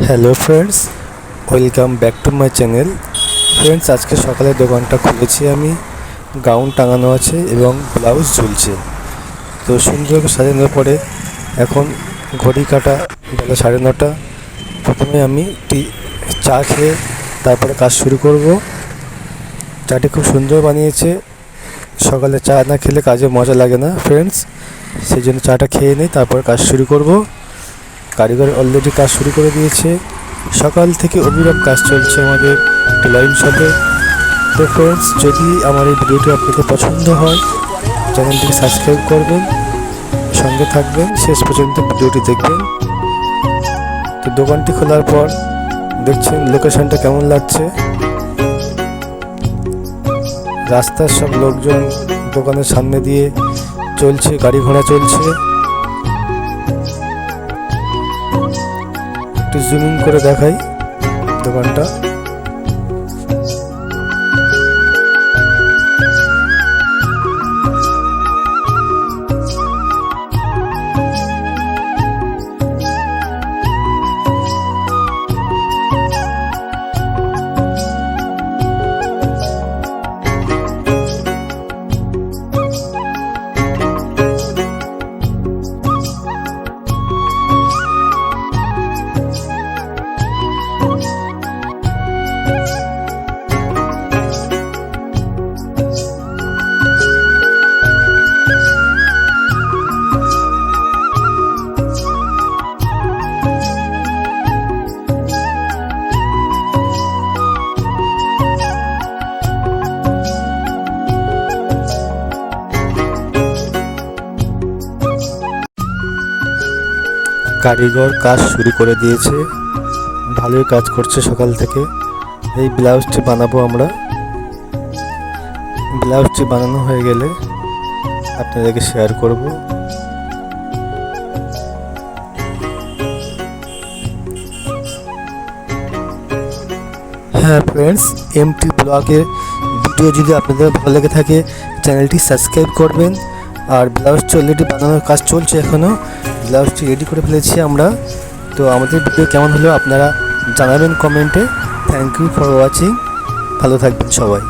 Hello friends welcome back to my channel friends আজকে সকালে দোকানটা খুলেছি আমি। গাউন টাঙানো আছে এবং ব্লাউজ ঝুলছে। তো সুন্দর সাজানোর পরে এখন ঘড়ি কাটা বেলা সাড়ে নটা। প্রথমে আমি টি চা খেয়ে তারপরে কাজ শুরু করব। চাটি খুব সুন্দর বানিয়েছে। সকালে চা না খেলে কাজে মজা লাগে না ফ্রেন্ডস সেই জন্য চাটা খেয়ে নিই, তারপর কাজ শুরু করব। কারিগর অলরেডি কাজ শুরু করে দিয়েছে। সকাল থেকে অবিরাম কাজ চলছে আমাদের টেলারিং শপে তো ফ্রেন্ডস যদি আমার এই ভিডিওটি আপনাদের পছন্দ হয়, চ্যানেলটিকে সাবস্ক্রাইব করবেন, সঙ্গে থাকবেন, শেষ পর্যন্ত ভিডিওটি দেখবেন। তো দোকানটি খোলার পর দেখছেন লোকেশনটা কেমন লাগছে। রাস্তার সব লোকজন দোকানের সামনে দিয়ে চলছে, গাড়ি ঘোড়া চলছে। একটু জুমিং করে দেখাই দোকানটা। কারিগর কাজ শুরু করে দিয়েছে। ভালোই কাজ করছে সকাল থেকে। এই ব্লাউজটি বানাবো আমরা। ব্লাউজটি বানানো হয়ে গেলে আপনাদেরকে শেয়ার করব। হ্যাঁ ফ্রেন্ডস এমটি ব্লগের ভিডিও যদি আপনাদের ভালো লেগে থাকে চ্যানেলটি সাবস্ক্রাইব করবেন। আর ব্লাউজটি অলরেডি বানানোর কাজ চলছে এখনও ব্লাউজটি রেডি করে ফেলেছি আমরা। তো আমাদের ভিডিও কেমন হলো আপনারা জানাবেন কমেন্টে থ্যাংক ইউ ফর ওয়াচিং ভালো থাকবেন সবাই।